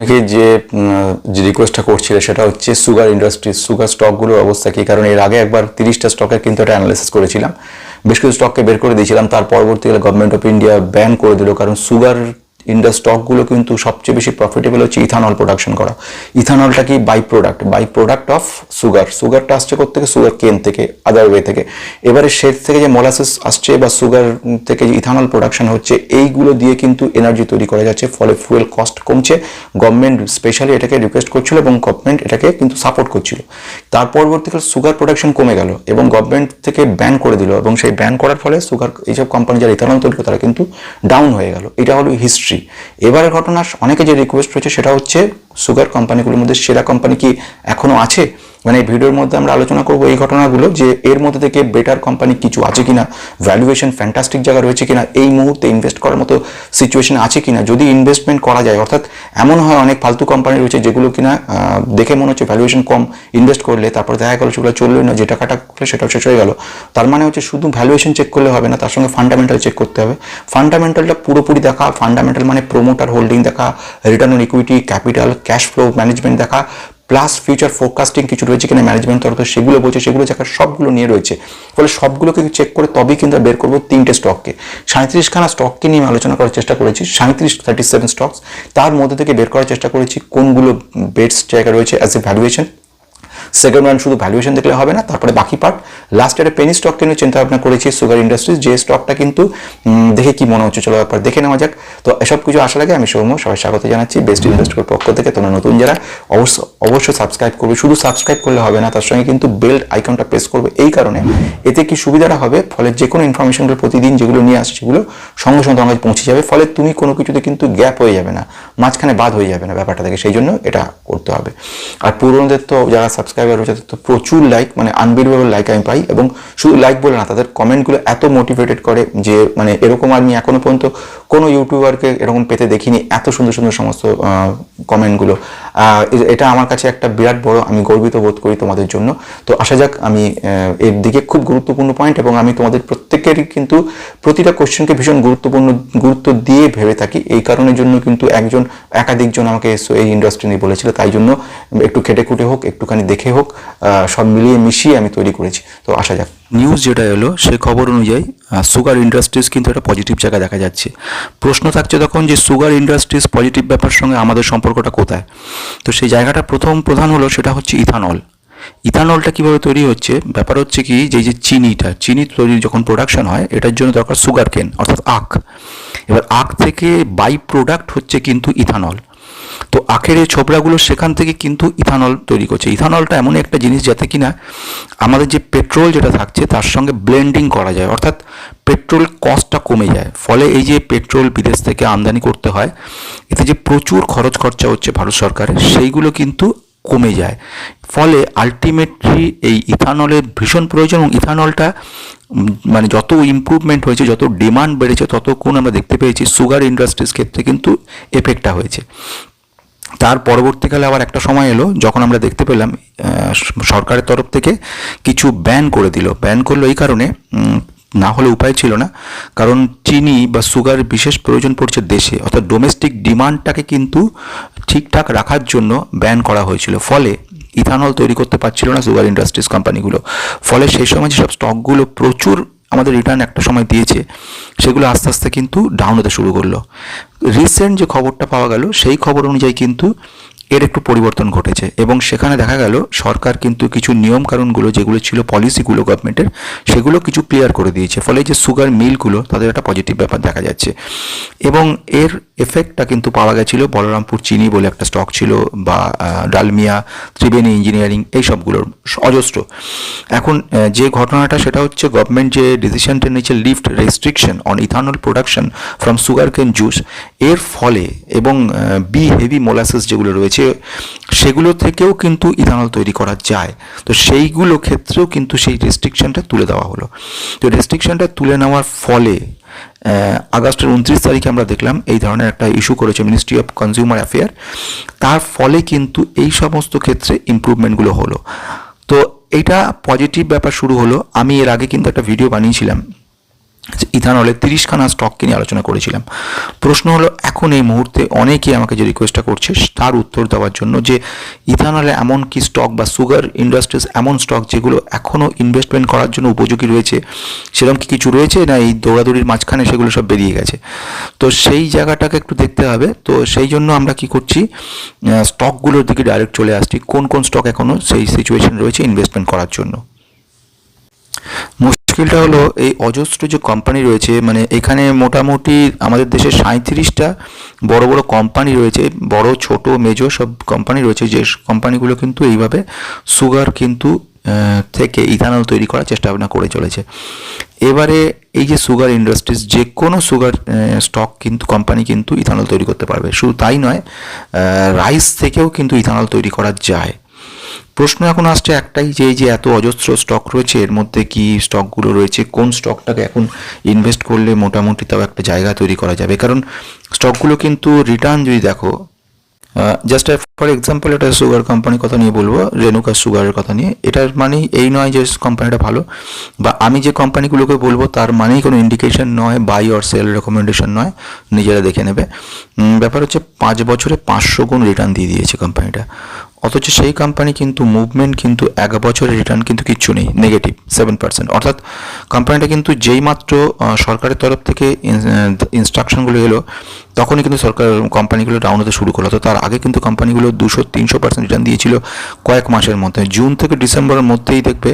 আপনাকে যে যে রিকোয়েস্টটা করছিলে সেটা হচ্ছে সুগার ইন্ডাস্ট্রি সুগার স্টকগুলোর অবস্থা কী? কারণ এর আগে একবার তিরিশটা স্টকে কিন্তু একটা অ্যানালাইসিস করেছিলাম। বেশ কিছু স্টককে বের করে দিয়েছিলাম, তার পরবর্তীকালে গভর্নমেন্ট অফ ইন্ডিয়া ব্যান করে দিল, কারণ সুগার ইন্ডাস স্টকগুলো কিন্তু সবচেয়ে বেশি প্রফিটেবল হচ্ছে ইথানল প্রোডাকশন করা। ইথানলটা কি by product by product of sugar সুগারটা আসছে থেকে সুগার কেন থেকে আদার ওয়ে থেকে। এবারে সে থেকে যে মোলাসিস আসছে বা সুগার থেকে যে ইথানল প্রোডাকশন হচ্ছে, এইগুলো দিয়ে কিন্তু এনার্জি তৈরি করা যাচ্ছে, ফলে ফুয়েল কস্ট কমছে। গভর্নমেন্ট স্পেশালি এটাকে রিকোয়েস্ট করছিল এবং গভর্নমেন্ট এটাকে কিন্তু সাপোর্ট করছিল। তার পরবর্তীকালে সুগার প্রোডাকশন কমে গেল এবং গভর্নমেন্ট থেকে ব্যান করে দিল এবং সেই ব্যান করার ফলে সুগার এইসব কোম্পানি যারা ইথানল তৈরি করে, তারা কিন্তু ডাউন হয়ে গেল। এটা হলো হিস্ট্রি এবারের ঘটনা অনেকে যে রিকোয়েস্ট রয়েছে সেটা হচ্ছে সুগার কোম্পানিগুলোর মধ্যে সেরা কোম্পানি কি এখনও আছে? মানে ভিডিওর মধ্যে আমরা আলোচনা করব এই ঘটনাগুলো যে এর মধ্যে থেকে বেটার কোম্পানি কিছু আছে কিনা ভ্যালুয়েশন ফ্যান্টাস্টিক জায়গা রয়েছে কিনা, এই মুহূর্তে ইনভেস্ট করার মতো সিচুয়েশন আছে কিনা, যদি ইনভেস্টমেন্ট করা যায়, অর্থাৎ এমন হয় অনেক ফালতু কোম্পানি রয়েছে যেগুলো কিনা দেখে মনে হচ্ছে ভ্যালুয়েশন কম ইনভেস্ট করলে তারপর দেখা গেল সেগুলো চলল না, যে টাকাটা করলে সেটাও শেষ হয়ে গেল। তার মানে হচ্ছে শুধু ভ্যালুয়েশন চেক করলে হবে না, তার সঙ্গে ফান্ডামেন্টাল চেক করতে হবে। ফান্ডামেন্টালটা পুরোপুরি দেখা ফান্ডামেন্টাল মানে প্রোমোটার হোল্ডিং দেখা return on equity capital cash flow management দেখা প্লাস ফিউচার ফোরকাস্টিং কিছু রয়েছে কিনা ম্যানেজমেন্ট তরফ সেগুলো বলছে, সেগুলো জায়গা সবগুলো নিয়ে রয়েছে। ফলে সবগুলোকে চেক করে তবেই কিন্তু বের করব তিনটে স্টককে সাঁত্রিশখানা স্টককে নিয়ে আলোচনা করার চেষ্টা করেছি সাঁত্রিশ থার্টি সেভেন স্টকস তার মধ্যে থেকে বের করার চেষ্টা করেছি কোনগুলো বেস্ট জায়গা রয়েছে as a valuation second one শুধু ভ্যালুয়েশন দেখলে হবে না, তারপরে বাকি পার্ট লাস্ট একটা পেনি স্টককে নিয়ে চিন্তা ভাবনা করেছি সুগার ইন্ডাস্ট্রিজ যে স্টকটা কিন্তু দেখে কি মনে হচ্ছে, চলো একবার দেখে নেওয়া যাক। তো এসব কিছু আসার আগে আমি সৌম্য সবাই স্বাগত জানাচ্ছি বেস্ট ইনভেস্টর পক্ষ থেকে। তোমরা নতুন যারা, অবশ্য, অবশ্যই সাবস্ক্রাইব করবে। শুধু সাবস্ক্রাইব করলে হবে না, তার সঙ্গে কিন্তু বেল্ট আইকনটা প্রেস করবে। এই কারণে এতে কি সুবিধাটা হবে? ফলে যে কোনো ইনফরমেশনগুলো প্রতিদিন যেগুলো নিয়ে আসছে, সেগুলো সঙ্গে সঙ্গে তোমার পৌঁছে যাবে। ফলে তুমি কোনো কিছুতে কিন্তু গ্যাপ হয়ে যাবে না, মাঝখানে বাদ হয়ে যাবে না ব্যাপারটা থেকে। সেই জন্য এটা করতে হবে। আর পুরোনোদের তো যারা সাবস্ক্রাইবার রয়েছে তো প্রচুর লাইক মানে আনবিলিভেবল লাইক আমি পাই এবং শুধু লাইক বলে না, তাদের কমেন্টগুলো এত মোটিভেটেড করে যে মানে এরকম আমি এখনও পর্যন্ত কোনো ইউটিউবারকে এরকম পেতে দেখিনি, এত সুন্দর সুন্দর সমস্ত কমেন্টগুলো এটা আমার কাছে একটা বিরাট বড়, আমি গর্বিত বোধ করি তোমাদের জন্য। তো আসা যাক আমি এর দিকে খুব গুরুত্বপূর্ণ পয়েন্ট এবং আমি তোমাদের প্রত্যেকেরই কিন্তু প্রতিটা কোশ্চেনকে ভীষণ গুরুত্বপূর্ণ, গুরুত্ব দিয়ে ভেবে থাকি। এই কারণের জন্য কিন্তু একজন একাধিকজন আমাকে এই ইন্ডাস্ট্রি নিয়ে বলেছিল, তাই জন্য একটু খেটে খুঁটে হোক, একটুখানি দেখে হোক সব মিলিয়ে মিশিয়ে আমি তৈরি করেছি। তো আসা যাক। নিউজ যেটা এলো, সে খবর অনুযায়ী সুগার ইন্ডাস্ট্রিজ কিন্তু একটা পজিটিভ জায়গা দেখা যাচ্ছে। প্রশ্ন থাকছে তখন যে সুগার ইন্ডাস্ট্রিজ পজিটিভ ব্যাপার সঙ্গে আমাদের সম্পর্কটা কোথায়? তো সেই জায়গাটা প্রথম প্রধান হলো সেটা হচ্ছে ইথানল ইথানলটা কীভাবে তৈরি হচ্ছে? ব্যাপার হচ্ছে কি, যে যে চিনিটা, চিনি তৈরি যখন প্রোডাকশন হয়, এটার জন্য দরকার সুগার কেন অর্থাৎ আখ। এবার আখ থেকে বাই প্রোডাক্ট হচ্ছে কিন্তু ইথানল তো আখের এই ছোবড়াগুলো সেখান থেকে কিন্তু ইথানল তৈরি করছে। ইথানলটা এমন একটা জিনিস যাতে কিনা আমাদের যে পেট্রোল যেটা থাকছে, তার সঙ্গে ব্লেন্ডিং করা যায়। অর্থাৎ পেট্রোল কস্টটা কমে যায়। ফলে এই যে পেট্রোল বিদেশ থেকে আমদানি করতে হয়, এতে যে প্রচুর খরচ খরচা হচ্ছে ভারত সরকারের, সেইগুলো কিন্তু কমে যায়। ফলে আলটিমেটলি এই ইথানলের ভীষণ প্রয়োজন এবং ইথানলটা মানে যত ইমপ্রুভমেন্ট হয়েছে, যত ডিমান্ড বেড়েছে, ততক্ষণ আমরা দেখতে পেয়েছি সুগার ইন্ডাস্ট্রিজ ক্ষেত্রে কিন্তু এফেক্টটা হয়েছে। তার পরবর্তীকালে আবার একটা সময় এলো, যখন আমরা দেখতে পেলাম সরকারের তরফ থেকে কিছু ব্যান করে দিল। ব্যান করল এই কারণে না হলে উপায় ছিল না। কারণ চিনি বা সুগার বিশেষ প্রয়োজন পড়ছে দেশে। অর্থাৎ ডোমেস্টিক ডিমান্ডটাকে কিন্তু ঠিকঠাক রাখার জন্য ব্যান করা হয়েছিল। ফলে ইথানল তৈরি করতে পারছিল না সুগার ইন্ডাস্ট্রিজ কোম্পানিগুলো ফলে সেই সময় যেসব স্টকগুলো প্রচুর আমাদের রিটার্ন একটা সময় দিয়েছে, সেগুলো আস্তে আস্তে কিন্তু ডাউন হতে শুরু করল। রিসেন্ট যে খবরটা পাওয়া গেল, সেই খবর অনুযায়ী কিন্তু এর একটু পরিবর্তন ঘটেছে এবং সেখানে দেখা গেল সরকার কিন্তু কিছু নিয়ম কানুনগুলো যেগুলো ছিল পলিসিগুলো গভর্নমেন্টের সেগুলো কিছু ক্লিয়ার করে দিয়েছে। ফলে যে সুগার মিলগুলো তাদের একটা পজিটিভ ব্যাপার দেখা যাচ্ছে। এবং এর এফেক্টটা কিন্তু পাওয়া গেছিল বলরামপুর চিনি বলে একটা স্টক ছিল বা ডালমিয়া, ত্রিবেণী ইঞ্জিনিয়ারিং এই সবগুলোর অজস্র। এখন যে ঘটনাটা সেটা হচ্ছে গভর্নমেন্ট যে ডিসিশনটা নিয়েছে lift restriction on ethanol production from sugar cane juice এর ফলে এবং বি হেভি মোলাসেস যেগুলো রয়েছে সেগুলো থেকেও কিন্তু ইথানল তৈরি করা যায়। তো সেইগুলো ক্ষেত্রেও কিন্তু সেই রেস্ট্রিকশনটা তুলে দেওয়া হলো। তো রেস্ট্রিকশনটা তুলে নেওয়ার ফলে আগস্টের উনত্রিশ তারিখে আমরা দেখলাম এই ধরনের একটা ইস্যু করেছে মিনিস্ট্রি অফ কনজিউমার অ্যাফেয়ার তার ফলে কিন্তু এই সমস্ত ক্ষেত্রে ইমপ্রুভমেন্টগুলো হলো। তো এইটা পজিটিভ ব্যাপার শুরু হলো। আমি এর আগে কিন্তু একটা ভিডিও বানিয়েছিলাম। ইথানলে তিরিশখানা স্টককে নিয়ে আলোচনা করেছিলাম। প্রশ্ন হলো, এখন এই মুহূর্তে অনেকেই আমাকে যে রিকোয়েস্টটা করছে, তার উত্তর দেওয়ার জন্য যে ইথানলে এমন কি স্টক বা সুগার ইন্ডাস্ট্রিজ এমন স্টক যেগুলো এখনও ইনভেস্টমেন্ট করার জন্য উপযোগী রয়েছে, সেরকম কি কিছু রয়েছে না এই দৌড়াদৌড়ির মাঝখানে সেগুলো সব বেরিয়ে গেছে? তো সেই জায়গাটাকে একটু দেখতে হবে। তো সেই জন্য আমরা কি করছি স্টকগুলোর দিকে ডাইরেক্ট চলে আসছি। কোন কোন স্টক এখনও সেই সিচুয়েশন রয়েছে ইনভেস্টমেন্ট করার জন্য? মুশকিলটা হলো এই অজস্র যে কোম্পানি রয়েছে মানে এখানে মোটামুটি আমাদের দেশে সাঁত্রিশটা বড় বড় কোম্পানি রয়েছে, বড়, ছোট মেজো সব কোম্পানি রয়েছে, যে কোম্পানিগুলো কিন্তু এইভাবে সুগার কিন্তু থেকে ইথানল তৈরি করার চেষ্টা ভাবনা করে চলেছে। এবারে এই যে সুগার ইন্ডাস্ট্রিজ যে কোনো সুগার স্টক কিন্তু কোম্পানি কিন্তু ইথানল তৈরি করতে পারবে। শুধু তাই নয় রাইস থেকেও কিন্তু ইথানল তৈরি করা যায়। প্রশ্ন এখন আসছে একটাই যে, এই যে এত অজস্র স্টক রয়েছে, এর মধ্যে কি স্টকগুলো রয়েছে? কোন স্টকটাকে এখন ইনভেস্ট করলে মোটামুটি তাও একটা জায়গা তৈরি করা যাবে? কারণ স্টকগুলো কিন্তু রিটার্ন যদি দেখো জাস্ট ফর এক্সাম্পল এটা সুগার কোম্পানির কথা নিয়ে বলব রেনুকা সুগারের কথা নিয়ে। এটার মানেই এই নয় যে কোম্পানিটা ভালো। বা আমি যে কোম্পানিগুলোকে বলব, তার মানেই কোনো ইন্ডিকেশন নয় বাই অর সেল রেকমেন্ডেশন নয়, নিজেরা দেখে নেবে। ব্যাপার হচ্ছে পাঁচ বছরে পাঁচশো গুণ রিটার্ন দিয়ে দিয়েছে কোম্পানিটা অথচ সেই কোম্পানি কিন্তু মুভমেন্ট কিন্তু এক বছরের রিটার্ন কিন্তু কিচ্ছু নেই নেগেটিভ সেভেন পার্সেন্ট অর্থাৎ কোম্পানিটা কিন্তু যেই মাত্র সরকারের তরফ থেকে ইনস্ট্রাকশনগুলো এলো, তখনই কিন্তু সরকার কোম্পানিগুলো ডাউন হতে শুরু করল। তো তার আগে কিন্তু কোম্পানিগুলো দুশো, তিনশো পার্সেন্ট রিটার্ন দিয়েছিল কয়েক মাসের মধ্যে। জুন থেকে ডিসেম্বরের মধ্যেই দেখবে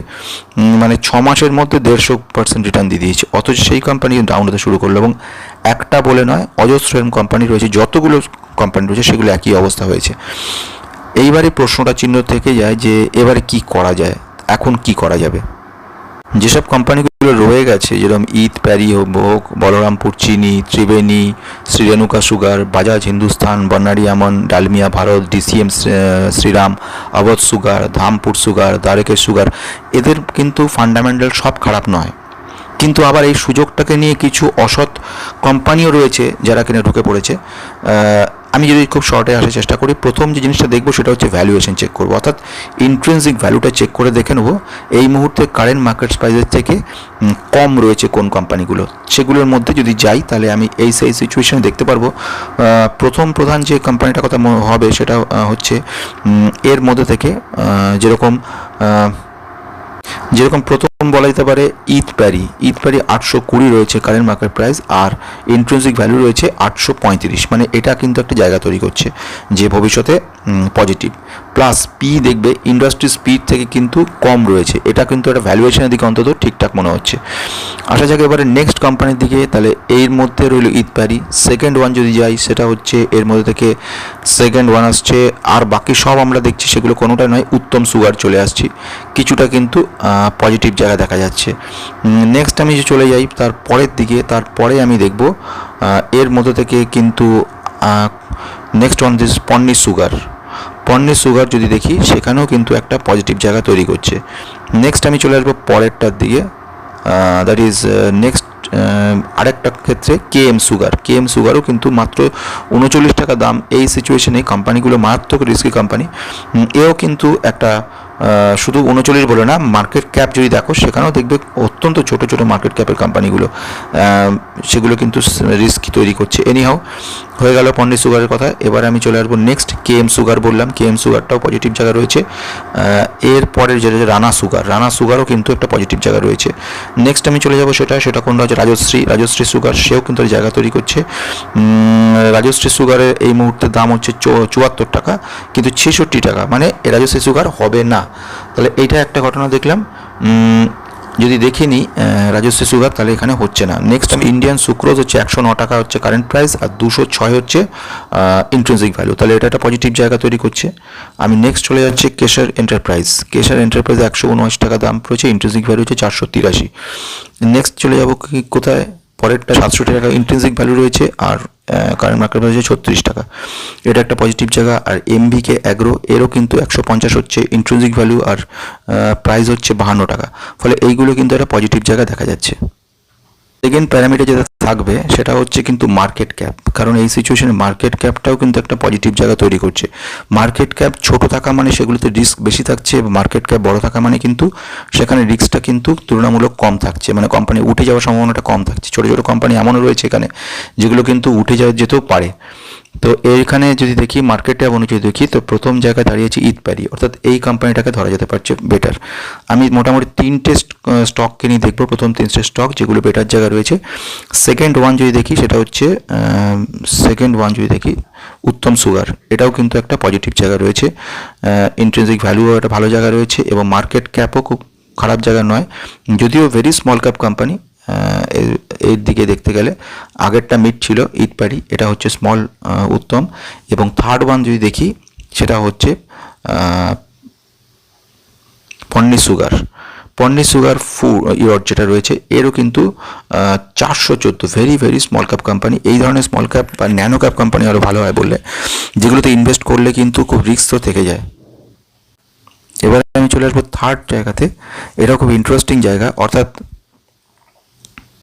মানে ছ মাসের মধ্যে দেড়শো পার্সেন্ট রিটার্ন দিয়ে দিয়েছে। অথচ সেই কোম্পানি ডাউন হতে শুরু করল এবং একটা বলে নয়, অজস্র কোম্পানি রয়েছে, যতগুলো কোম্পানি রয়েছে সেগুলো একই অবস্থা হয়েছে। এইবারে প্রশ্নটা চিহ্ন থেকে যায় যে এবারে কি করা যায়, এখন কি করা যাবে? যেসব কোম্পানিগুলো রয়ে গেছে, যেরকম ঈদ প্যারি হোক Balrampur, Chini, Triveni, Shree Renuka sugar, Bajaj Hindusthan Bannari Amman, Dalmia Bharat, DCM Shriram, Avadh sugar, Dhampur sugar, দ্বারেকের sugar, এদের কিন্তু ফান্ডামেন্টাল সব খারাপ নয়। কিন্তু আবার এই সুযোগটাকে নিয়ে কিছু অসৎ কোম্পানিও রয়েছে যারা কিনা ঢুকে পড়েছে। আমি যদি খুব শর্টে আসার চেষ্টা করি, প্রথম যে জিনিসটা দেখব সেটা হচ্ছে ভ্যালুয়েশন চেক করব। অর্থাৎ ইন্ট্রেন্সিক ভ্যালুটা চেক করে দেখে নেব, এই মুহূর্তে কারেন্ট মার্কেট প্রাইসের থেকে কম রয়েছে কোন কোম্পানিগুলো সেগুলোর মধ্যে যদি যাই, তাহলে আমি এই সেই সিচুয়েশনে দেখতে পারব। প্রথম প্রধান যে কোম্পানিটার কথা হবে সেটা হচ্ছে এর মধ্যে থেকে যেরকম যেরকম প্রথম বলা যেতে পারে ঈদ প্যারি। ঈদ প্যারি আটশো কুড়ি রয়েছে কারেন্ট মার্কেট প্রাইস আর ইন্ট্রেন্সিক ভ্যালু রয়েছে আটশো পঁয়ত্রিশ। মানে এটা কিন্তু একটা জায়গা তৈরি করছে যে ভবিষ্যতে পজিটিভ প্লাস পি দেখবে ইন্ডাস্ট্রি স্পিড থেকে কিন্তু কম রয়েছে। এটা কিন্তু একটা ভ্যালুয়েশনের দিকে অন্তত ঠিকঠাক মনে হচ্ছে। আসা যাক এবারে নেক্সট কোম্পানির দিকে, তাহলে এর মধ্যে রইল ঈদ প্যারি। সেকেন্ড ওয়ান যদি যাই, সেটা হচ্ছে এর মধ্যে থেকে সেকেন্ড ওয়ান আসছে। আর বাকি সব আমরা দেখছি সেগুলো কোনোটাই নয়, উত্তম সুগার চলে আসছি। কিছুটা কিন্তু পজিটিভ জায়গা দেখা যাচ্ছে। নেক্সট আমি যে চলে যাই, তার পরের দিকে তারপরে আমি দেখব এর মধ্যে থেকে কিন্তু next one this Ponni sugar Ponni sugar যদি দেখি, সেখানেও কিন্তু একটা পজিটিভ জায়গা তৈরি করছে। নেক্সট আমি চলে আসব পরেরটার দিকে দ্যাট ইজ নেক্সট আরেকটা ক্ষেত্রে K M sugar K M সুগারও কিন্তু মাত্র উনচল্লিশ টাকা দাম এই সিচুয়েশনে কোম্পানিগুলো মারাত্মক রিস্কি কোম্পানি এও কিন্তু একটা শুধু উনচল্লিশ বলে না মার্কেট ক্যাপ যদি দেখো, সেখানেও দেখবে অত্যন্ত ছোট ছোট মার্কেট ক্যাপের কোম্পানিগুলো সেগুলো কিন্তু রিস্ক তৈরি করছে। এনিহাও হয়ে গেল পন্ডিত সুগারের কথা। এবার আমি চলে আসব নেক্সট কে এম সুগার বললাম। কে এম সুগারটাও পজিটিভ জায়গা রয়েছে। এর পরের যেটা রানা সুগার রানা সুগারও কিন্তু একটা পজিটিভ জায়গা রয়েছে। নেক্সট আমি চলে যাব সেটা সেটা কোনটা হচ্ছে রাজশ্রী। রাজশ্রী সুগার সেও কিন্তু জায়গা তৈরি করছে। রাজশ্রী সুগারের এই মুহূর্তে দাম হচ্ছে চুয়াত্তর টাকা, কিন্তু ছেষট্টি টাকা। মানে রাজশ্রী সুগার হবে না। তাহলে এইটা একটা ঘটনা দেখলাম। যদি দেখে নিই রাজশ্রী সুগার তাহলে এখানে হচ্ছে না। নেক্সট আমি ইন্ডিয়ান সুক্রোজ হচ্ছে একশো ন টাকা হচ্ছে কারেন্ট প্রাইস আর দুশো ছয় হচ্ছে ইন্ট্রেন্সিক ভ্যালু তাহলে এটা একটা পজিটিভ জায়গা তৈরি করছে। আমি নেক্সট চলে যাচ্ছে কেশার এন্টারপ্রাইজ কেশার এন্টারপ্রাইজ একশো উনআশি টাকা দাম পড়েছে ইন্ট্রেন্সিক ভ্যালু হচ্ছে চারশো তিরাশি। নেক্সট চলে যাব কি কোথায়? পরেরটা সাতশো টাকা ইন্ট্রেন্সিক ভ্যালু রয়েছে আর কারেন্ট মার্কেট ভ্যালু হচ্ছে ছত্রিশ টাকা। এটা একটা পজিটিভ জায়গা আর এমভিকে অ্যাগ্রো এরও কিন্তু একশো পঞ্চাশ হচ্ছে ইন্ট্রেন্সিক ভ্যালু আর প্রাইস হচ্ছে বাহান্ন টাকা। ফলে এইগুলো কিন্তু একটা পজিটিভ জায়গা দেখা যাচ্ছে। সেকেন্ড প্যারামিটার যেটা থাকবে, সেটা হচ্ছে কিন্তু মার্কেট ক্যাপ কারণ এই সিচুয়েশনে মার্কেট ক্যাপটাও কিন্তু একটা পজিটিভ জায়গা তৈরি করছে। মার্কেট ক্যাপ ছোট থাকা মানে সেগুলোতে রিস্ক বেশি থাকছে মার্কেট ক্যাপ বড় থাকা মানে কিন্তু সেখানে রিস্কটা কিন্তু তুলনামূলক কম থাকছে। মানে কোম্পানি উঠে যাওয়ার সম্ভাবনাটা কম থাকছে। ছোটো ছোটো কোম্পানি এমনও রয়েছে এখানে, যেগুলো কিন্তু উঠে যাওয়া যেতেও পারে। তো এইখানে যদি দেখি মার্কেট ট্যাব অনুযায়ী দেখি, তো প্রথম জায়গায় দাঁড়িয়েছে ঈদ প্যারি। অর্থাৎ এই কোম্পানিটাকে ধরা যেতে পারছে বেটার আমি মোটামুটি তিনটে স্টককে নিয়ে দেখব। প্রথম তিনটে স্টক যেগুলো বেটার জায়গা রয়েছে। সেকেন্ড ওয়ান যদি দেখি, সেটা হচ্ছে সেকেন্ড ওয়ান যদি দেখি, উত্তম সুগার। এটাও কিন্তু একটা পজিটিভ জায়গা রয়েছে। ইন্ট্রেন্সিক ভ্যালুও একটা ভালো জায়গা রয়েছে এবং মার্কেট ক্যাপও খুব খারাপ জায়গা নয়। যদিও ভেরি স্মল ক্যাপ কোম্পানি এর দিকে দেখতে গেলে, আগেরটা মিড ছিল ইটপাড়ি এটা হচ্ছে স্মল উত্তম। এবং থার্ড ওয়ান যদি দেখি, সেটা হচ্ছে পন্নি সুগার। পন্নি সুগার ফু ইয়র যেটা রয়েছে, এরও কিন্তু চারশো চোদ্দ very very small cap company এই ধরনের স্মল ক্যাপ বা ন্যানো ক্যাপ কোম্পানি আরও ভালো হয় বললে, যেগুলোতে ইনভেস্ট করলে কিন্তু খুব রিস্ক তো থেকে যায়। এবার আমি চলে আসব থার্ড জায়গাতে। খুব ইন্টারেস্টিং জায়গা। অর্থাৎ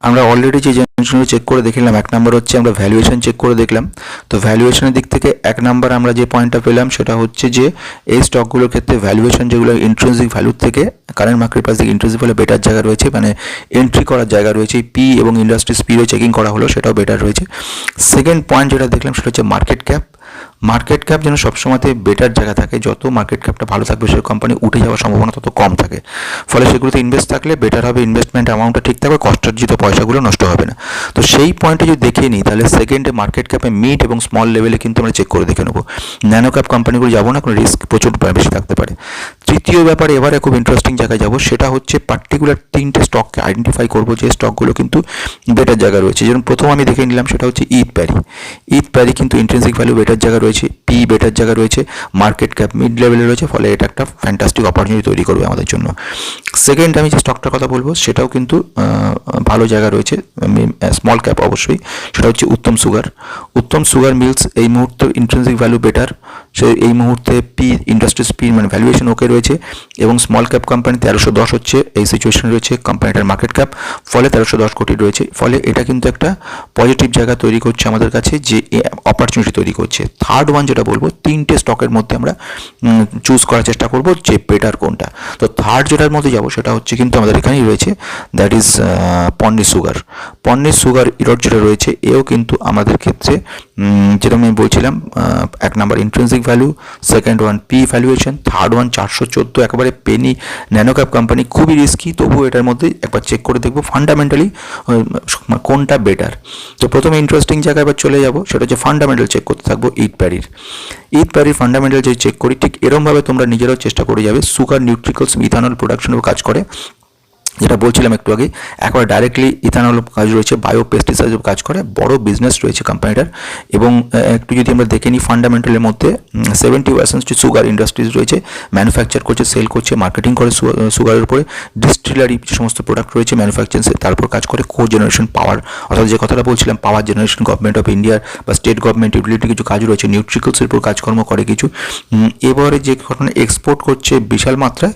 আমরা অলরেডি যে জিনিসগুলো চেক করে দেখলাম, এক নম্বর হচ্ছে আমরা ভ্যালুয়েশন চেক করে দেখলাম। তো ভ্যালুয়েশনের দিক থেকে এক নম্বর আমরা যে পয়েন্টটা পেলাম, সেটা হচ্ছে যে এই স্টকগুলোর ক্ষেত্রে ভ্যালুয়েশন যেগুলো ইন্ট্রেন্সিক ভ্যালুর থেকে কারেন্ট মার্কেট প্রাইস থেকে ইন্ট্রেন্সিক ভ্যালু বেটার জায়গা রয়েছে মানে এন্ট্রি করার জায়গা রয়েছে পি এবং ইন্ডাস্ট্রি স্পিডও চেকিং করা হলো, সেটাও বেটার রয়েছে। সেকেন্ড পয়েন্ট যেটা দেখলাম, সেটা হচ্ছে মার্কেট ক্যাপ মার্কেট ক্যাপ যেন সবসময়তে বেটার জায়গা থাকে, যত মার্কেট ক্যাপটা ভালো থাকবে সেই কোম্পানি উঠে যাওয়ার সম্ভাবনা তত কম থাকে। ফলে সেগুলোতে ইনভেস্ট থাকলে বেটার হবে ইনভেস্টমেন্ট অ্যামাউন্টটা ঠিক থাকবে কষ্টার্জিত পয়সাগুলো নষ্ট হবে না। তো সেই পয়েন্টে যদি দেখে নিই, তাহলে সেকেন্ডে মার্কেট ক্যাপে মিড এবং স্মল লেভেলে কিন্তু আমরা চেক করে দেখে নেব। ন্যানো ক্যাপ কোম্পানিগুলো যাব না, কোনো রিস্ক প্রচুর বেশি থাকতে পারে। তৃতীয় ব্যাপারে এবারে খুব ইন্টারেস্টিং জায়গায় যাব, সেটা হচ্ছে পার্টিকুলার তিনটে স্টককে আইডেন্টিফাই করব, যে স্টকগুলো কিন্তু বেটার জায়গা রয়েছে। যেমন প্রথম আমি দেখে নিলাম, সেটা হচ্ছে ঈদ প্যারি ঈদ প্যারি কিন্তু ইন্ট্রেন্সিক ভ্যালু বেটার জায়গা রয়েছে পি বেটার জায়গা রয়েছে মার্কেট ক্যাপ মিড লেভেলে রয়েছে, ফলে এটা একটা ফ্যান্টাস্টিক অপরচুনিটি তৈরি করবে আমাদের জন্য। সেকেন্ড আমি যে স্টকটার কথা বলব, সেটাও কিন্তু ভালো জায়গা রয়েছে স্মল ক্যাপ অবশ্যই, সেটা হচ্ছে Uttam sugar Uttam sugar mills এই মুহূর্তে ইন্ট্রেন্সিক ভ্যালু বেটার সে এই মুহূর্তে পি ইন্ডাস্ট্রিজ পি মানে ভ্যালুয়েশন ওকে রয়েছে, এবং স্মল ক্যাপ কোম্পানি তেরোশো দশ হচ্ছে, এই সিচুয়েশন রয়েছে কোম্পানিটার মার্কেট ক্যাপ ফলে তেরোশো দশ কোটি রয়েছে, ফলে এটা কিন্তু একটা পজিটিভ জায়গা তৈরি করছে আমাদের কাছে, যে অপরচুনিটি তৈরি করছে। থার্ড ওয়ান যেটা বলব, তিনটে স্টকের মধ্যে আমরা চুজ করার চেষ্টা করব, যে বেটার কোনটা। তো থার্ড যেটার মধ্যে যাব, সেটা হচ্ছে কিন্তু আমাদের এখানেই রয়েছে। That is Ponni sugar. Ponni sugar Erode যেটা রয়েছে, এও কিন্তু আমাদের ক্ষেত্রে যেটা আমি বলছিলাম এক number intrinsic value second one P valuation third one চারশো চোদ্দ, একেবারে পেনি ন্যানো ক্যাপ কোম্পানি খুবই রিস্কি তবুও এটার মধ্যে একবার চেক করে দেখব। ফান্ডামেন্টালি কোনটা বেটার তো প্রথমে ইন্টারেস্টিং জায়গায় এবার চলে যাব, সেটা হচ্ছে ফান্ডামেন্টাল চেক করতে থাকব ইট প্যারির। ইট প্যারির ফান্ডামেন্টাল যে চেক করি, ঠিক এরমভাবে তোমরা নিজেরাও চেষ্টা করে যাবে। সুগার নিউট্রিকলস মিথানল প্রোডাকশনেও কাজ করে। যেটা বলছিলাম একটু আগে একবার ডাইরেক্টলি ইথানল কাজ রয়েছে বায়ো পেস্টিসাইড কাজ করে, বড় বিজনেস রয়েছে কোম্পানিটার এবং একটু যদি আমরা দেখে নিই ফান্ডামেন্টালের মধ্যে সেভেন্টি পার্সেন্ট সুগার ইন্ডাস্ট্রিজ রয়েছে ম্যানুফ্যাকচার করছে সেল করছে মার্কেটিং করে সুগারের উপরে। ডিস্টিলারি যে সমস্ত প্রোডাক্ট রয়েছে ম্যানুফ্যাকচার তারপর কাজ করে কো জেনারেশন পাওয়ার অর্থাৎ যে কথাটা বলছিলাম পাওয়ার জেনারেশন গভর্নমেন্ট অফ ইন্ডিয়ার বা স্টেট গভর্নমেন্ট ইউটিলিটি কিছু কাজ রয়েছে নিউট্রিকলসের উপর কাজকর্ম করে কিছু। এবারে যে ঘটনা এক্সপোর্ট করছে বিশাল মাত্রায়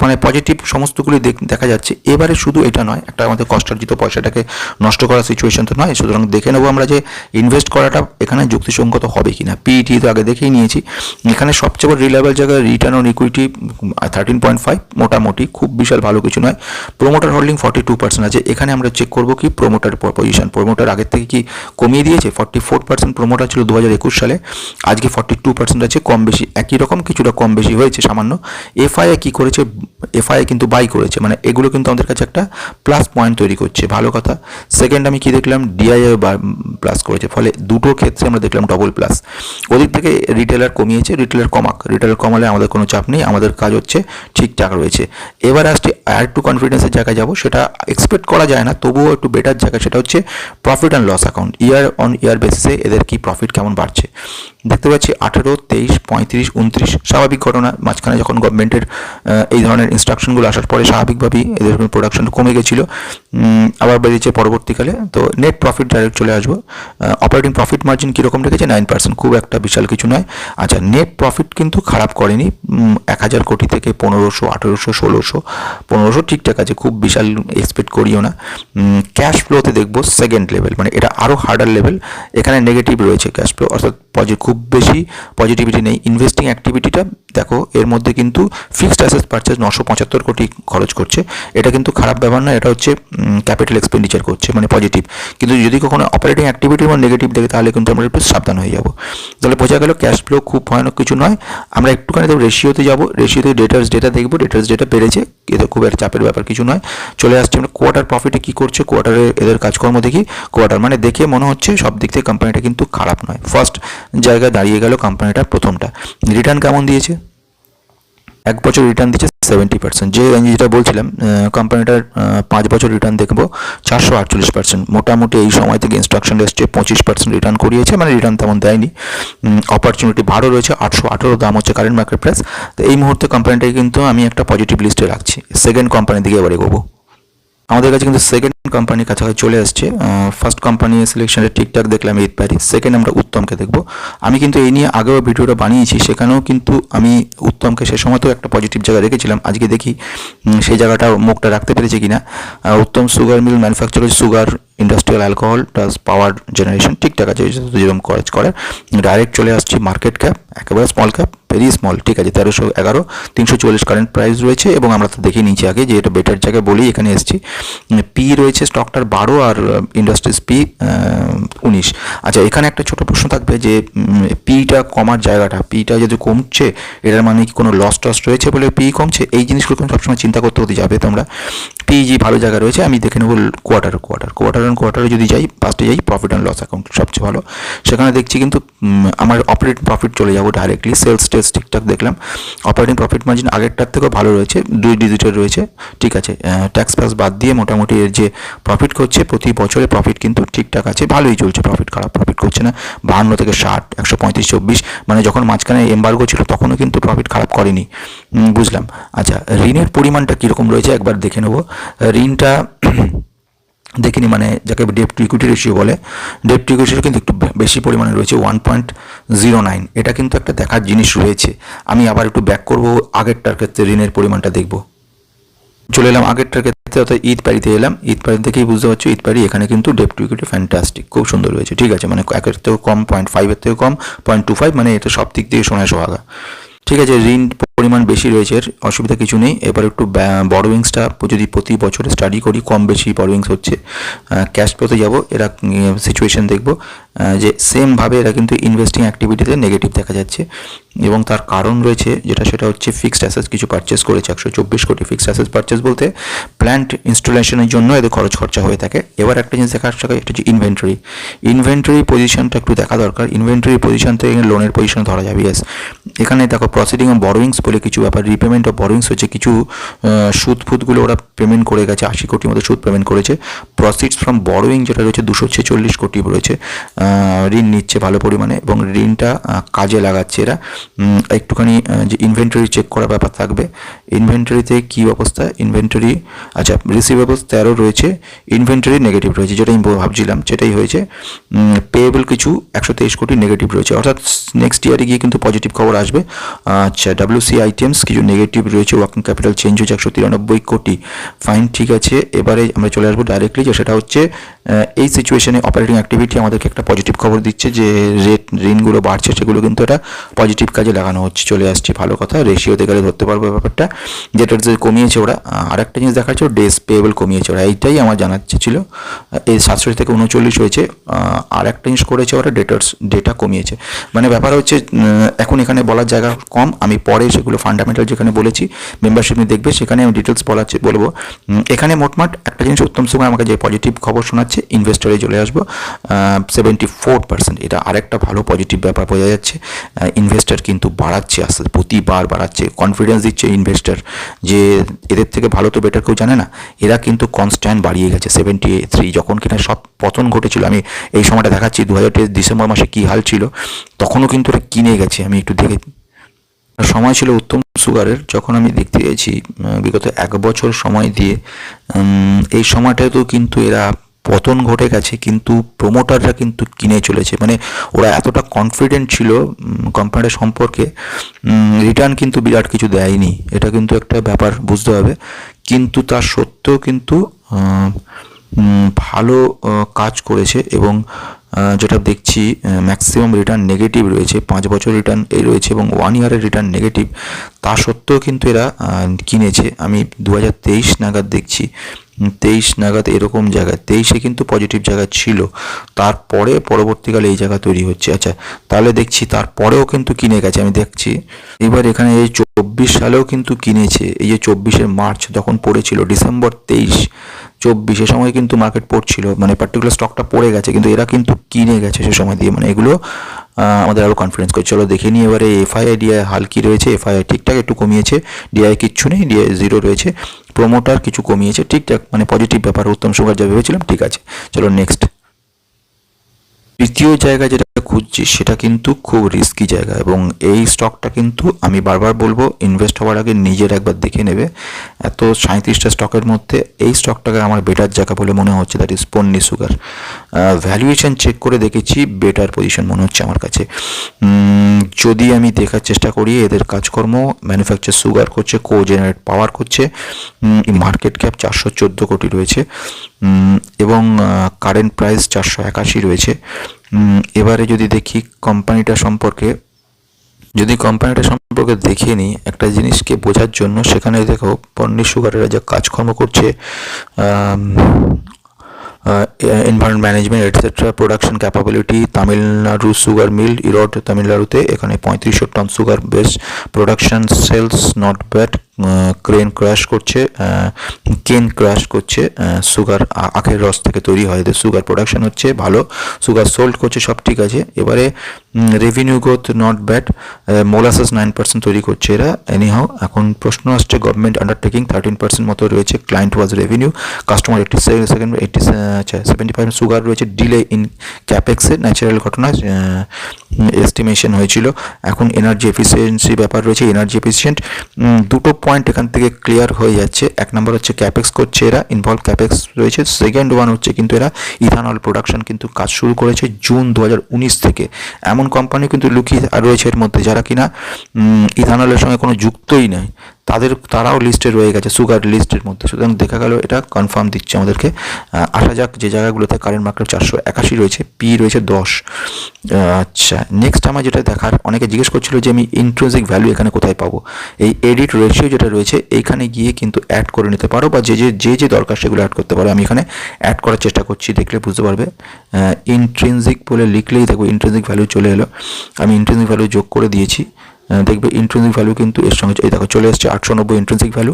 মানে পজিটিভ সমস্তগুলি দেখ- দেখা যাচ্ছে এবারে শুধু এটা নয়, একটা আমাদের কষ্টার্জিত পয়সাটাকে নষ্ট করার সিচুয়েশন তো নয়। সুতরাং দেখে নেব আমরা যে ইনভেস্ট করাটা এখানে যুক্তিসঙ্গত হবে কি না পিইটি তো আগে দেখেই নিয়েছি। এখানে সবচেয়ে বড় রিলায়েবল জায়গায় return on equity thirteen point five মোটামুটি। খুব বিশাল ভালো কিছু নয়। Promoter holding forty two percent আছে। এখানে আমরা চেক করব কি প্রোমোটার পজিশন প্রোমোটার আগের থেকে কি কমিয়ে দিয়েছে? ফর্টি ফোর পার্সেন্ট প্রোমোটার ছিল দু হাজার একুশ সালে। আজকে ফর্টি টু পার্সেন্ট আছে। কম বেশি একই রকম, কিছুটা কম বেশি হয়েছে সামান্য। এফআইআই কি করেছে? এফআইআই কিন্তু বাই করেছে। মানে এগুলো কিন্তু আমাদের কাছে একটা প্লাস পয়েন্ট তৈরি করছে। ভালো কথা। সেকেন্ড আমি কি দেখলাম? ডিআইআই প্লাস করেছে। ফলে দুটো ক্ষেত্রে আমরা দেখলাম ডবল প্লাস ওদিক থেকে রিটেলার কমিয়েছে রিটেলার কমাক। রিটেলার কমালে আমাদের কোনো চাপ নেই, আমাদের কাজ হচ্ছে ঠিকঠাক রয়েছে। এবার আসছে আর টু কনফিডেন্সের জায়গায় যাব। সেটা এক্সপেক্ট করা যায় না, তবুও একটু বেটার জায়গা সেটা হচ্ছে profit and loss account year on year বেসিসে এদের কি প্রফিট কেমন বাড়ছে? দেখতে পাচ্ছি আঠেরো, তেইশ, পঁয়ত্রিশ উনত্রিশ স্বাভাবিক ঘটনা। মাঝখানে যখন গভর্নমেন্টের এই ধরনের ইনস্ট্রাকশনগুলো আসার পরে স্বাভাবিকভাবেই এদের প্রোডাকশন কমে গেছিল আবার বেরিয়েছে পরবর্তীকালে। তো নেট প্রফিট ডাইরেক্ট চলে আসব। অপারেটিং প্রফিট মার্জিন কীরকম রেখেছে? নাইন পার্সেন্ট খুব একটা বিশাল কিছু নয়। আচ্ছা নেট প্রফিট কিন্তু খারাপ করেনি। এক হাজার কোটি থেকে পনেরোশো, আঠেরোশো, ষোলোশো, পনেরোশো ঠিকঠাক আছে। খুব বিশাল এক্সপেক্ট করিও না। ক্যাশ ফ্লোতে দেখব সেকেন্ড লেভেল মানে এটা আরও হার্ডার লেভেল এখানে নেগেটিভ রয়েছে ক্যাশ ফ্লো অর্থাৎ পজি খুব বেশি পজিটিভিটি নেই। ইনভেস্টিং অ্যাক্টিভিটিটা দেখো, এর মধ্যে কিন্তু ফিক্সড অ্যাসেট পারচেজ নশো পঁচাত্তর কোটি খরচ করছে। এটা কিন্তু খারাপ ব্যাপার না এটা হচ্ছে ক্যাপিটাল এক্সপেন্ডিচার করছে মানে পজিটিভ কিন্তু যদি কখনো অপারেটিং অ্যাক্টিভিটির মধ্যে নেগেটিভ দেখে, তাহলে কিন্তু আমরা একটু সাবধান হয়ে যাব। তাহলে বোঝা গেল ক্যাশ ফ্লো খুব ভয়ানক কিছু নয়। আমরা একটুখানি দেখো রেশিওতে যাব রেশিওতে ডেটার্স ডেটা দেখব ডেটার্স ডেটা বেড়েছে। এতে খুব একটা চাপের ব্যাপার কিছু নয়। চলে আসছে আমরা কোয়ার্টার প্রফিটে কী করছে কোয়ার্টারে এদের কাজকর্ম দেখি। কোয়ার্টার মানে দেখে মনে হচ্ছে সব দিক থেকে কোম্পানিটা কিন্তু খারাপ নয়। ফার্স্ট জায়গায় দাঁড়িয়ে গেল কোম্পানিটা প্রথমটা। রিটার্ন কেমন দিয়েছে? এক বছর রিটার্ন দিচ্ছে সেভেন্টি পার্সেন্ট যে যেটা বলছিলাম কোম্পানিটার পাঁচ বছর রিটার্ন দেখব, চারশো আটচল্লিশ পার্সেন্ট মোটামুটি এই সময় থেকে ইনস্ট্রাকশন এসছে, পঁচিশ পার্সেন্ট রিটার্ন করিয়েছে মানে রিটার্ন তেমন দেয়নি। অপরচুনিটি ভালো রয়েছে, আটশো আঠেরো দাম হচ্ছে কারেন্ট মার্কেট প্রাইস তো এই মুহূর্তে কোম্পানিটাকে কিন্তু আমি একটা পজিটিভ লিস্টে রাখছি। সেকেন্ড কোম্পানির দিকে এবার এগোবো। আমাদের কাছে কিন্তু সেকেন্ড কোম্পানির কাছাকাছি চলে আসছে। ফার্স্ট কোম্পানি সিলেকশনে ঠিকঠাক দেখলাম এইট প্যারি সেকেন্ড আমরা উত্তমকে দেখব। আমি কিন্তু এই নিয়ে আগেও ভিডিওটা বানিয়েছি, সেখানেও কিন্তু আমি উত্তমকে সে সময়তেও একটা পজিটিভ জায়গা রেখেছিলাম। আজকে দেখি সেই জায়গাটা মুখটা রাখতে পেরেছে কিনা। Uttam sugar mill manufacture sugar industrial alcohol plus power generation ঠিকঠাক আছে যেরকম খরচ করে। ডাইরেক্ট চলে আসছি মার্কেট ক্যাপ একেবারে স্মল ক্যাপ ভেরি স্মল ঠিক আছে, তেরোশো এগারো, তিনশো চল্লিশ কারেন্ট প্রাইস রয়েছে এবং আমরা তো দেখে নিয়েছি আগে যে এটা বেটার জায়গায় বলেই এখানে এসেছি। পি রয়েছে স্টকটার বারো আর ইন্ডাস্ট্রিজ পি উনিশ। আচ্ছা এখানে একটা ছোট প্রশ্ন থাকবে যে পিটা কমার জায়গাটা, পিটা যদি কমছে, এটার মানে কি কোনো লস টস রয়েছে বলে পি কমছে? এই জিনিসগুলো কিন্তু সবসময় চিন্তা করতে হতে যাবে তোমরা। পিজি ভালো জায়গা রয়েছে, আমি দেখে নেব কোয়ার্টার কোয়ার্টার কোয়ার্টার অ্যান্ড কোয়ার্টারে যদি যাই ফার্স্টে যাই প্রফিট অ্যান্ড লস অ্যাকাউন্ট সবচেয়ে ভালো। সেখানে দেখছি কিন্তু আমার অপারেটিং প্রফিট চলে যাব ডাইরেক্টলি সেলস টেলস ঠিকঠাক দেখলাম। অপারেটিং প্রফিট মার্জিন আগেরটার থেকেও ভালো রয়েছে, দুই ডিজিটের রয়েছে। ঠিক আছে ট্যাক্স ফ্যাক্স বাদ দিয়ে মোটামুটি এর যে প্রফিট করছে, প্রতি বছরে প্রফিট কিন্তু ঠিকঠাক আছে, ভালোই চলছে। প্রফিট খারাপ প্রফিট করছে না। বাহান্ন থেকে ষাট, একশো পঁয়ত্রিশ, চব্বিশ মানে যখন মাঝখানে এম্বার্গো ছিল, তখনও কিন্তু প্রফিট খারাপ করেনি। বুঝলাম। আচ্ছা ঋণের পরিমাণটা কীরকম রয়েছে একবার দেখে নেব। ঋণটা দেখিনি মানে যাকে ডেপ টু ইকুইটি রেশিও বলে ডেপ টু ইকুইটি কিন্তু একটু বেশি পরিমাণে রয়েছে ওয়ান পয়েন্ট জিরো নাইন এটা কিন্তু একটা দেখার জিনিস রয়েছে। আমি আবার একটু ব্যাক করব, আগেরটার ক্ষেত্রে ঋণের পরিমাণটা দেখব। চলে এলাম আগেরটার ক্ষেত্রে, অর্থাৎ ঈদ পাড়িতে এলাম। ঈদ পাড়ি থেকেই বুঝতে পারছ, ঈদ পাড়ি এখানে কিন্তু ডেপ টু ইকুইটি ফ্যান্টাস্টিক খুব সুন্দর রয়েছে। ঠিক আছে মানে একের থেকেও কম পয়েন্ট ফাইভের থেকেও কম পয়েন্ট টু ফাইভ মানে এটা সব দিক দিয়ে সোনায় সোহাগা। ঠিক আছে, ঋণ পরিমাণ বেশি রয়েছে অসুবিধা কিছু নেই। এবার একটু বড়োয়িংসটা যদি প্রতি বছরে স্টাডি করি, কম বেশি বড়োয়িংস হচ্ছে। ক্যাশ ফ্লোতে যাব, এরা সিচুয়েশন দেখব। যে সেমভাবে এরা কিন্তু ইনভেস্টিং অ্যাক্টিভিটিতে নেগেটিভ দেখা যাচ্ছে। এবং তার কারণ রয়েছে যেটা, সেটা হচ্ছে ফিক্সড অ্যাসেস কিছু পারচেস করেছে। একশো চব্বিশ কোটি ফিক্সড অ্যাসেস পারচেস বলতে প্ল্যান্ট ইনস্টলেশনের জন্য এদের খরচ খরচা হয়ে থাকে। এবার একটা জিনিস দেখার থাকে এটা হচ্ছে ইনভেন্টরি ইনভেন্টরি পজিশনটা একটু দেখা দরকার। ইনভেন্টরি পজিশন থেকে লোনের পজিশন ধরা যাবে ইয়েস এখানে দেখো প্রসিডিং অফ বরোয়িংস বলে কিছু ব্যাপার রিপেমেন্ট অফ বরোয়িংস হচ্ছে কিছু সুদ ফুদগুলো ওরা পেমেন্ট করে গেছে, আশি কোটির মতো সুদ পেমেন্ট করেছে। প্রসিডস ফ্রম বরোয়িং যেটা রয়েছে, দুশো ছেচল্লিশ কোটি রয়েছে। ঋণ নিচ্ছে ভালো পরিমাণে এবং ঋণটা কাজে লাগাচ্ছে এরা। একটুখানি যে ইনভেন্টরি চেক করার ব্যাপার থাকবে। ইনভেন্টরিতে কী অবস্থা? ইনভেন্টরি আচ্ছা রিসিভেবলস তেরো রয়েছে ইনভেন্টরি নেগেটিভ রয়েছে যেটা আমি ভাবছিলাম, সেটাই হয়েছে। পেয়েবল কিছু একশো তেইশ কোটি নেগেটিভ রয়েছে। অর্থাৎ নেক্সট ইয়ারে গিয়ে কিন্তু পজিটিভ খবর আসবে। আচ্ছা ডাব্লিউসি আইটেমস কিছু নেগেটিভ রয়েছে ওয়ার্কিং ক্যাপিটাল চেঞ্জ হয়েছে একশো তিরানব্বই কোটি। ফাইন ঠিক আছে, এবারে আমরা চলে আসব ডাইরেক্টলি যে সেটা হচ্ছে এই সিচুয়েশনে অপারেটিং অ্যাক্টিভিটি আমাদেরকে একটা পজিটিভ খবর দিচ্ছে যে রেট ঋণগুলো বাড়ছে, সেগুলো কিন্তু এটা পজিটিভ কাজে লাগানো হচ্ছে। চলে আসছে, ভালো কথা। রেশিওতে গেলে ধরতে পারব ব্যাপারটা। যেটা যে কমিয়েছে ওরা আর একটা জিনিস দেখা যাচ্ছে ডেস পেয়েবল কমিয়েছে ওরা। এইটাই আমার জানার ইচ্ছে ছিল। এই সাতষট্টি থেকে উনচল্লিশ হয়েছে। আর একটা জিনিস করেছে ওরা ডেটার্স ডেটা কমিয়েছে। মানে ব্যাপার হচ্ছে এখন এখানে বলার জায়গা কম। আমি পরে সেগুলো ফান্ডামেন্টাল যেখানে বলেছি মেম্বারশিপ নিয়ে দেখবে, সেখানে আমি ডিটেলস বলাচ্ছি, বলব। এখানে মোটমাট একটা জিনিস উত্তম সুগার আমাকে যে পজিটিভ খবর শোনাচ্ছে ইনভেস্টরে চলে আসব। সেভেন্টি ফোর পার্সেন্ট এটা আরেকটা ভালো পজিটিভ ব্যাপার বোঝা যাচ্ছে। ইনভেস্টার কিন্তু বাড়াচ্ছে আস্তে, প্রতিবার বাড়াচ্ছে। কনফিডেন্স দিচ্ছে ইনভেস্টার যে এদের থেকে ভালো তো বেটার কেউ জানে না। এরা কিন্তু কনস্ট্যান্ট বাড়িয়ে গেছে। সেভেন্টি থ্রি যখন কিনা সব পতন ঘটেছিল, আমি এই সময়টা দেখাচ্ছি দু হাজার তেইশ ডিসেম্বর মাসে কী হাল ছিল, তখনও কিন্তু এটা কিনে গেছে। আমি একটু দেখে সময় ছিল উত্তম সুগারের, যখন আমি দেখতে গেছি বিগত এক বছর সময় দিয়ে এই সময়টাতেও কিন্তু এরা পতন ঘটে গেছে, কিন্তু প্রোমোটাররা কিন্তু কিনে চলেছে। মানে ওরা এতটা কনফিডেন্ট ছিল কোম্পানিটা সম্পর্কে রিটার্ন কিন্তু বিরাট কিছু দেয়নি। এটা কিন্তু একটা ব্যাপার, বুঝতে হবে। কিন্তু তার সত্ত্বেও কিন্তু ভালো কাজ করেছে এবং যেটা দেখছি ম্যাক্সিমাম রিটার্ন নেগেটিভ রয়েছে, পাঁচ বছর রিটার্ন এই রয়েছে এবং ওয়ান ইয়ারের রিটার্ন নেগেটিভ তা সত্ত্বেও কিন্তু এরা কিনেছে। আমি দু হাজার তেইশ নাগাদ দেখছি তেইশ নাগাদ এরকম জায়গায়, তেইশে কিন্তু পজিটিভ জায়গা ছিল। তারপরে পরবর্তীকালে এই জায়গা তৈরি হচ্ছে। আচ্ছা তাহলে দেখছি, তারপরেও কিন্তু কিনে গেছে, আমি দেখছি। এবার এখানে এই চব্বিশ সালেও কিন্তু কিনেছে। এই যে চব্বিশের মার্চ যখন পড়েছিল, ডিসেম্বর তেইশ, চব্বিশে সময় কিন্তু মার্কেট পড়ছিল। মানে পার্টিকুলার স্টকটা পড়ে গেছে, কিন্তু এরা কিন্তু কিনে গেছে সে সময় দিয়ে। মানে এগুলো আমাদের আরও কনফিডেন্স করে। চলো দেখে নিই এবারে এফআইআই ডিআই হাল কি রয়েছে। এফআইআই ঠিকঠাক একটু কমিয়েছে। ডিআই কিচ্ছু নেই ডিআই জিরো রয়েছে। প্রোমোটার কিছু কমিয়েছে। ঠিকঠাক মানে পজিটিভ ব্যাপার, উত্তম সুগার যা ভেবেছিলাম, ঠিক আছে। চলো নেক্সট তৃতীয় জায়গা যেটা খুঁজছি, সেটা কিন্তু খুব রিস্কি জায়গা এবং এই স্টকটা কিন্তু আমি বারবার বলব ইনভেস্ট হওয়ার আগে নিজের একবার দেখে নেবে। এত সাঁত্রিশটা স্টকের মধ্যে এই স্টকটাকে আমার বেটার জায়গা বলে মনে হচ্ছে that is Ponni sugar valuation check করে দেখেছি বেটার পজিশন মনে হচ্ছে আমার কাছে। যদি আমি দেখার চেষ্টা করি, এদের কাজকর্ম ম্যানুফ্যাকচার সুগার করছে কো জেনারেট পাওয়ার করছে মার্কেট ক্যাপ চারশো চোদ্দ কোটি রয়েছে। এবং কারেন্ট প্রাইস চারশো একাশি রয়েছে। এবারে যদি দেখি কোম্পানিটা সম্পর্কে, যদি কোম্পানিটা সম্পর্কে দেখে নিই, একটা জিনিসকে বোঝার জন্য সেখানে দেখো পন্নি সুগারেরা যা কাজকর্ম করছে environment management etcetera production capability Tamil Nadu sugar mill Erode তামিলনাড়ুতে এখানে পঁয়ত্রিশশো ton sugar base production sales not bad cane crush করছে কেন ক্রাশ করছে সুগার আখের রস থেকে তৈরি হয়। এদের সুগার প্রোডাকশন হচ্ছে, ভালো। সুগার সোল্ড করছে, সব ঠিক আছে। এবারে revenue growth not bad molasses nine percent তৈরি করছে এরা। এনিহাও এখন প্রশ্ন আসছে গভর্নমেন্ট আন্ডারটেকিং থার্টিন পার্সেন্ট মতো রয়েছে client was revenue customer eighty second আচ্ছা সেভেন্টি ফাইভ সুগার রয়েছে ডিলে ইন ক্যাপেক্সের ন্যাচারাল ঘটনা এস্টিমেশন হয়েছিল। এখন এনার্জি এফিসিয়েন্সি ব্যাপার রয়েছে এনার্জি এফিসিয়েন্ট দুটো পয়েন্ট এখান থেকে ক্লিয়ার হয়ে যাচ্ছে। এক নম্বর হচ্ছে ক্যাপেক্স করছে এরা ইনভলভ ক্যাপেক্স রয়েছে। সেকেন্ড ওয়ান হচ্ছে কিন্তু এরা ইথানল প্রোডাকশন কিন্তু কাজ শুরু করেছে জুন দু হাজার উনিশ থেকে। এমন কোম্পানি কিন্তু লুকিয়ে রয়েছে এর মধ্যে যারা কিনা ইথানলের সঙ্গে কোনো যুক্তই নাই। তাদের, তারাও লিস্টে রয়ে গেছে সুগার লিস্টের মধ্যে। সুতরাং দেখা গেল, এটা কনফার্ম দিচ্ছে আমাদেরকে। আসা যাক যে জায়গাগুলোতে কারেন্ট মার্কেট চারশো একাশি রয়েছে পি রয়েছে দশ। আচ্ছা নেক্সট আমার যেটা দেখার, অনেকে জিজ্ঞেস করছিল যে আমি ইন্ট্রেন্সিক ভ্যালু এখানে কোথায় পাবো? এই এডিট রেশিও যেটা রয়েছে, এইখানে গিয়ে কিন্তু অ্যাড করে নিতে পারো বা যে যে যে যে দরকার সেগুলো অ্যাড করতে পারো। আমি এখানে অ্যাড করার চেষ্টা করছি, দেখলে বুঝতে পারবে। ইন্ট্রেন্সিক বলে লিখলেই দেখো ইন্ট্রেন্সিক ভ্যালু চলে এলো। আমি ইন্ট্রেন্সিক ভ্যালু যোগ করে দিয়েছি। দেখবে ইন্ট্রেন্সিক ভ্যালু কিন্তু এর সঙ্গে এই দেখো চলে এসছে আটশো নব্বই ইন্ট্রেন্সিক ভ্যালু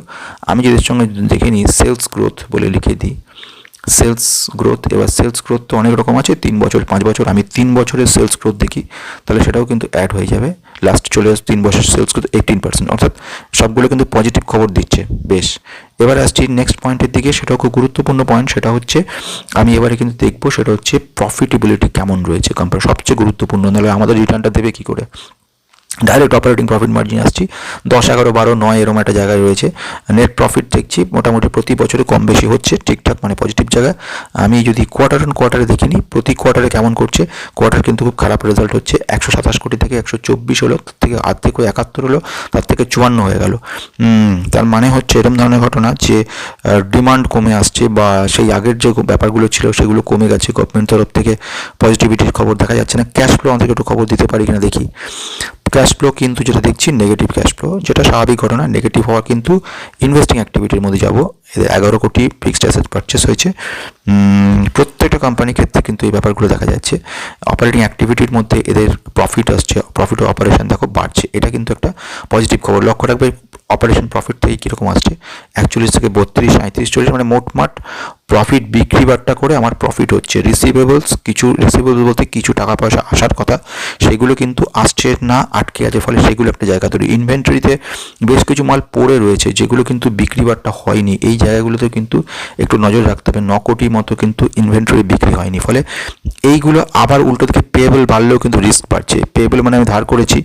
আমি যদি এর সঙ্গে দেখে নিই সেলস গ্রোথ বলে লিখে দিই। সেলস গ্রোথ এবার সেলস গ্রোথ তো অনেক রকম আছে, তিন বছর, পাঁচ বছর, আমি তিন বছরের সেলস গ্রোথ দেখি, তাহলে সেটাও কিন্তু অ্যাড হয়ে যাবে। লাস্ট চলে আসছে তিন বছর সেলস গ্রোথ এইটিন পার্সেন্ট অর্থাৎ সবগুলো কিন্তু পজিটিভ খবর দিচ্ছে, বেশ। এবার আসছি নেক্সট পয়েন্টের দিকে সেটাও খুব গুরুত্বপূর্ণ পয়েন্ট সেটা হচ্ছে, আমি এবারে কিন্তু দেখব সেটা হচ্ছে প্রফিটেবিলিটি কেমন রয়েছে কোম্পানি সবচেয়ে গুরুত্বপূর্ণ, নাহলে আমাদের রিটার্নটা দেবে কী করে? ডাইরেক্ট অপারেটিং প্রফিট মার্জিন আসছি। দশ, এগারো, বারো, নয় এরকম একটা জায়গায় রয়েছে। নেট প্রফিট দেখছি, মোটামুটি প্রতি বছরে কম বেশি হচ্ছে, ঠিকঠাক মানে পজিটিভ জায়গা আমি যদি কোয়ার্টার অন কোয়ার্টারে দেখিনি, প্রতি কোয়ার্টারে কেমন করছে কোয়ার্টার কিন্তু খুব খারাপ রেজাল্ট হচ্ছে। একশো সাতাশ কোটি থেকে একশো চব্বিশ হলো, তার থেকে আর্ধেক হয়ে একাত্তর হলো, তার থেকে চুয়ান্ন হয়ে গেল। তার মানে হচ্ছে এরকম ধরনের ঘটনা যে ডিমান্ড কমে আসছে বা সেই আগের যে ব্যাপারগুলো ছিল, সেগুলো কমে গেছে। গভর্নমেন্ট তরফ থেকে পজিটিভিটির খবর দেখা যাচ্ছে না। ক্যাশ ফ্লো আমাদেরকে একটু খবর দিতে পারি কিনা দেখি। ক্যাশ ফ্লো কিন্তু যেটা দেখছি নেগেটিভ ক্যাশ ফ্লো যেটা স্বাভাবিক ঘটনা নেগেটিভ হওয়া কিন্তু ইনভেস্টিং অ্যাক্টিভিটির মধ্যে যাব। এদের এগারো কোটি ফিক্সড অ্যাসেট পারচেস হয়েছে। প্রত্যেকটা কোম্পানির ক্ষেত্রে কিন্তু এই ব্যাপারগুলো দেখা যাচ্ছে। অপারেটিং অ্যাক্টিভিটির মধ্যে এদের প্রফিট আসছে প্রফিট অপারেশন দেখো বাড়ছে। এটা কিন্তু একটা পজিটিভ খবর। লক্ষ্য রাখবে অপারেশন প্রফিট থেকে কীরকম আসছে? একচল্লিশ থেকে বত্রিশ সাঁত্রিশ চল্লিশ মানে মোটমাট প্রফিট বিক্রি বাট্টা করে আমার প্রফিট হচ্ছে। রিসিভেবলস কিছু রিসিভেবল বলতে কিছু টাকা পয়সা আসার কথা, সেগুলো কিন্তু আসছে না, আটকে আছে, ফলে সেগুলো একটা জায়গা তৈরি। ইনভেন্টরিতে বেশ কিছু মাল পড়ে রয়েছে, যেগুলো কিন্তু বিক্রি বাট্টা হয়নি। এই জায়গাগুলোতে কিন্তু একটু নজর রাখতে হবে। ন কোটি মতো কিন্তু ইনভেন্টরি বিক্রি হয়নি, ফলে এইগুলো আবার উল্টো দিকে পেয়েবল বাড়লেও কিন্তু রিস্ক বাড়ছে। পেয়েবল মানে আমি ধার করেছি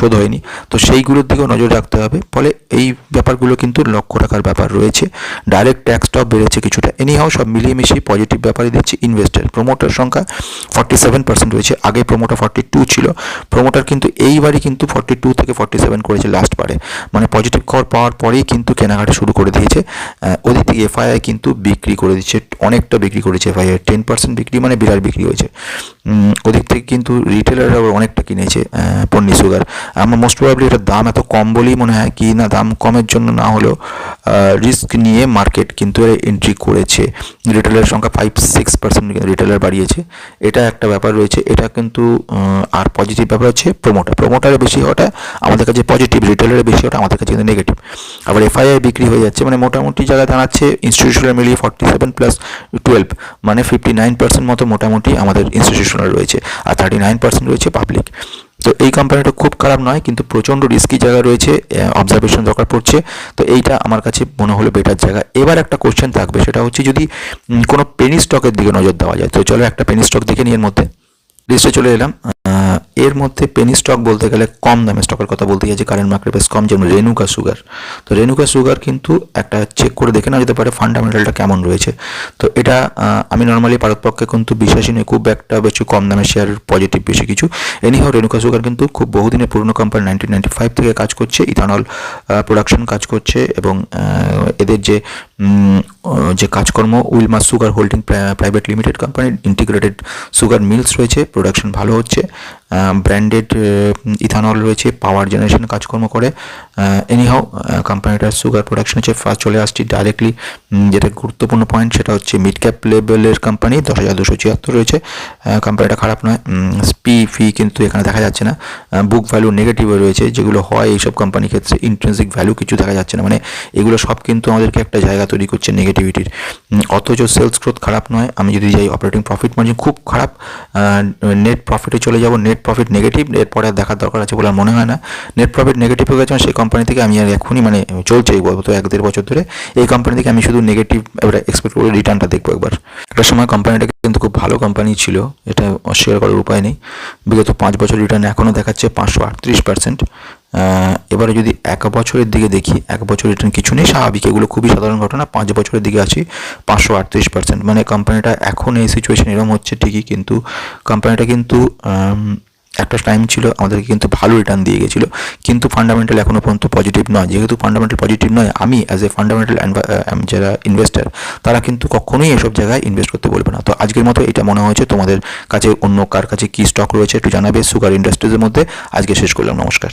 শোধ হয়নি। তো সেইগুলোর দিকেও নজর রাখতে হবে, ফলে এই ব্যাপারগুলো কিন্তু লক্ষ্য রাখার ব্যাপার রয়েছে। ডাইরেক্ট ট্যাক্সটাও বেড়েছে কিছুটা। এনিহাও সব মিলিয়ে মিশিয়ে পজিটিভ ব্যাপারে দিচ্ছে ইনভেস্টার প্রোমোটার সংখ্যা ফর্টি সেভেন পার্সেন্ট রয়েছে। আগে প্রোমোটার ফর্টি টু ছিল। প্রোমোটার কিন্তু এইবারই কিন্তু ফর্টি টু থেকে ফর্টি সেভেন করেছে লাস্ট বারে মানে পজিটিভ খবর পাওয়ার পরেই কিন্তু কেনাকাটা শুরু করে দিয়েছে। ওদিক থেকে এফআইআই কিন্তু বিক্রি করে দিচ্ছে। অনেকটা বিক্রি করেছে এফআইআই টেন পার্সেন্ট বিক্রি মানে বিরাট বিক্রি হয়েছে। ওদিক থেকে কিন্তু রিটেলাররা অনেকটা কিনেছে পন্নি সুগার। আমার মোস্ট প্রবাবলি এটার দাম এত কম বলেই মনে হয়, কি না দাম কমের জন্য না হলেও রিস্ক নিয়ে মার্কেট কিন্তু এন্ট্রি করেছে রিটেলার সংখ্যা ফাইভ সিক্স পার্সেন্ট রিটেলার বাড়িয়েছে। এটা একটা ব্যাপার রয়েছে। এটা কিন্তু আর পজিটিভ ব্যাপার হচ্ছে প্রোমোটার প্রোমোটারে বেশি হওয়াটা আমাদের কাছে পজিটিভ রিটেলারে বেশি হওয়াটা আমাদের কাছে কিন্তু নেগেটিভ আবার এফআইআই বিক্রি হয়ে যাচ্ছে মানে মোটামুটি জায়গায় দাঁড়াচ্ছে ইনস্টিটিউশনাল মিলিয়ে ফর্টি সেভেন প্লাস টুয়েলভ মানে ফিফটি নাইন পার্সেন্ট মতো মোটামুটি আমাদের ইনস্টিটিউশনাল রয়েছে। আর থার্টি নাইন পার্সেন্ট রয়েছে পাবলিক তো এই কোম্পানিটা খুব খারাপ নয়, কিন্তু প্রচণ্ড রিস্কি জায়গা রয়েছে অবজারভেশন দরকার পড়ছে। তো এইটা আমার কাছে মনে হলো বেটার জায়গা। এবার একটা কোশ্চেন থাকবে, সেটা হচ্ছে যদি কোনো পেনি স্টকের দিকে নজর দেওয়া যায়, তো চলো একটা পেনি স্টক দেখে নিয়ে এর মধ্যে। লিস্টে চলে এলাম। এর মধ্যে পেনি স্টক বলতে গেলে কম দামে স্টকের কথা বলতে গেছি কারেন্ট মার্কেট বেশ কম, যেমন রেনুকা সুগার তো রেনুকা সুগার কিন্তু একটা চেক করে দেখে নেওয়া যেতে পারে ফান্ডামেন্টালটা কেমন রয়েছে। তো এটা আমি নর্মালি পারতপক্ষে কিন্তু বিশ্বাসী নই, খুব একটা বেশি কম দামে শেয়ার পজিটিভ বেশি কিছু। এনিহাও রেনুকা সুগার কিন্তু খুব বহুদিনের পুরনো কোম্পানি নাইনটিন নাইনটি ফাইভ থেকে কাজ করছে ইথানল প্রোডাকশন কাজ করছে এবং এদের যে যে কাজকর্ম, Wilmar sugar holding private limited কোম্পানির ইন্টিগ্রেটেড সুগার মিলস রয়েছে, প্রোডাকশন ভালো হচ্ছে ব্র্যান্ডেড ইথানল রয়েছে পাওয়ার জেনারেশন কাজকর্ম করে। এনিহাও কোম্পানিটার সুগার প্রোডাকশন হচ্ছে ফার্স্ট চলে আসছি ডাইরেক্টলি যেটা গুরুত্বপূর্ণ পয়েন্ট সেটা হচ্ছে মিড ক্যাপ লেভেলের কোম্পানি দশ হাজার দুশো ছিয়াত্তর রয়েছে। কোম্পানিটা খারাপ নয়। স্পি ফি কিন্তু এখানে দেখা যাচ্ছে না। বুক ভ্যালু নেগেটিভে রয়েছে, যেগুলো হয় এইসব কোম্পানির ক্ষেত্রে। ইন্ট্রেন্সিক ভ্যালু কিছু দেখা যাচ্ছে না। মানে এগুলো সব কিন্তু আমাদেরকে একটা জায়গা তৈরি করছে নেগেটিভিটির অথচ সেলস গ্রোথ খারাপ নয়। আমি যদি যাই অপারেটিং প্রফিট মার্জিন খুব খারাপ। নেট প্রফিটে চলে যাব নেট প্রফিট নেগেটিভ এরপরে আর দেখার দরকার আছে বলে আর মনে হয় না। নেট প্রফিট নেগেটিভ হয়ে গেছে মানে সেই কোম্পানি থেকে আমি আর এখনই মানে চলছে গত এক দেড় বছর ধরে। এই কোম্পানি থেকে আমি শুধু নেগেটিভ এবার এক্সপেক্ট করে রিটার্নটা দেখব একবার। একটা সময় কোম্পানিটা কিন্তু খুব ভালো কোম্পানি ছিল, এটা অস্বীকার করার উপায় নেই। বিগত পাঁচ বছর রিটার্ন এখনও দেখাচ্ছে পাঁচশো আটত্রিশ পার্সেন্ট এবারে যদি এক বছরের দিকে দেখি, এক বছর রিটার্ন কিছু নেই, স্বাভাবিক। এগুলো খুবই সাধারণ ঘটনা, পাঁচ বছরের দিকে আছি, পাঁচশো আটত্রিশ পার্সেন্ট মানে কোম্পানিটা এখন এই সিচুয়েশন এরকম হচ্ছে ঠিকই, কিন্তু কোম্পানিটা কিন্তু একটা টাইম ছিল, আমাদেরকে কিন্তু ভালো রিটার্ন দিয়ে গেছিল। কিন্তু ফান্ডামেন্টাল এখনও পর্যন্ত পজিটিভ নয়। যেহেতু ফান্ডামেন্টাল পজিটিভ নয়, আমি অ্যাজ এ ফান্ডামেন্টাল যারা ইনভেস্টার তারা কিন্তু কখনোই এসব জায়গায় ইনভেস্ট করতে বলবে না। তো আজকের মতো এটা মনে হয়েছে। তোমাদের কাছে অন্য কার কাছে কী স্টক রয়েছে একটু জানাবে। সুগার ইন্ডাস্ট্রিজের মধ্যে। আজকে শেষ করলাম। নমস্কার।